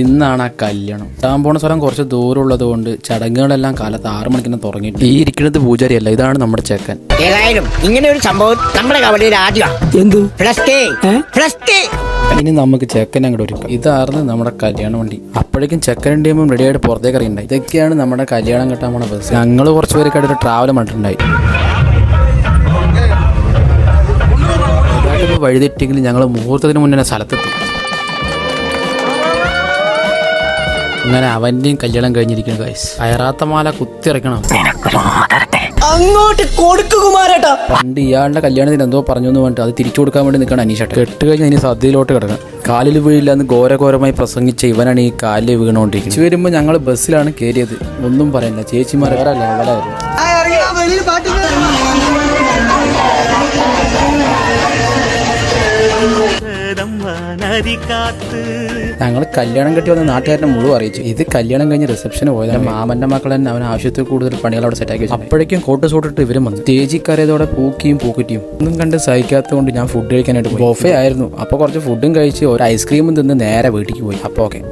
ഇന്നാണ് ആ കല്യാണം. താൻ പോണ സ്ഥലം കുറച്ച് ദൂരം ഉള്ളത് കൊണ്ട് ചടങ്ങുകളെല്ലാം കാലത്ത് ആറു മണിക്കിന് തുടങ്ങി ഈ ഇരിക്കുന്നത് പൂജാരിയല്ല ഇതാണ് നമ്മുടെ ചെക്കൻ. ഏതായാലും ഇങ്ങനെ ഒരു സംഭവം നമ്മുടെ കവലയിൽ ആദ്യമാണ് എന്ത്? പ്ലസ് ടേ പ്ലസ് ടേ ഇനി നമുക്ക് ചെക്കൻ അങ്ങോട്ട് ഒരുക്കും. ഇതായിരുന്നു നമ്മുടെ കല്യാണ വണ്ടി. അപ്പോഴേക്കും ചെക്കനും ടീമും റെഡി ആയിട്ട് പുറത്തേക്ക് അറിയണ്ടായി ഇതൊക്കെയാണ് നമ്മുടെ കല്യാണം കെട്ടാൻ പോണ ബസ് ഞങ്ങൾ കുറച്ച് പേര് ആയിട്ട് ട്രാവൽ കണ്ടിട്ടുണ്ടായി. വഴിതെറ്റെങ്കിൽ ഞങ്ങൾ മുഹൂർത്തത്തിന് മുന്നേ സ്ഥലത്തെത്തി. അങ്ങനെ അവന്റെയും കല്യാണം കഴിഞ്ഞിരിക്കുന്നു ഗൈസ് അയറാത്ത മാല കുത്തിറക്കണം അങ്ങോട്ട് കൊടുക്കുകുമാരേട്ടാ പണ്ട് ഇയാളുടെ കല്യാണത്തിന് എന്തോ പറഞ്ഞു എന്ന് പറഞ്ഞിട്ട് അത് തിരിച്ചു കൊടുക്കാൻ വേണ്ടി നിൽക്കണം അനീഷട്ട് കെട്ട് കഴിഞ്ഞ് ഇനി സദ്യയിലോട്ട് കിടക്കണം. കാലിൽ വീഴില്ല എന്ന് ഘോരഘോരമായി പ്രസംഗിച്ച ഇവനാണ് ഈ കാലിൽ വീണോണ്ടിരിക്കുന്നത് വരുമ്പോൾ ഞങ്ങൾ ബസ്സിലാണ് കയറിയത് ഒന്നും പറയുന്നില്ല ചേച്ചിമാർ വേറെ ലെവലായിരുന്നു ഞങ്ങൾ കല്യാണം കെട്ടി വന്ന നാട്ടുകാരനെ മുഴുവൻ അറിയിച്ചു. ഇത് കല്യാണം കഴിഞ്ഞ് റിസപ്ഷന് പോയത്. മാമന്റെ മക്കൾ തന്നെ അവൻ ആവശ്യത്തിൽ കൂടുതൽ പണികൾ അവിടെ സെറ്റാക്കി വെച്ചു അപ്പോഴേക്കും കോട്ട് സൂട്ടിട്ട് ഇവരും വന്നു. കയറിയതോടെ പൂക്കിയും പൂക്കുറ്റിയും. ഒന്നും കണ്ട് സഹിക്കാത്തതുകൊണ്ട് ഞാൻ ഫുഡ് കഴിക്കാനായിട്ട് ബോഫേ ബൊഫേ ആയിരുന്നു. അപ്പോൾ കുറച്ച് ഫുഡും കഴിച്ച് ഒരു ഐസ്ക്രീമും തിന്ന് നേരെ വീട്ടിലേക്ക് പോയി. അപ്പോൾ ഓക്കെ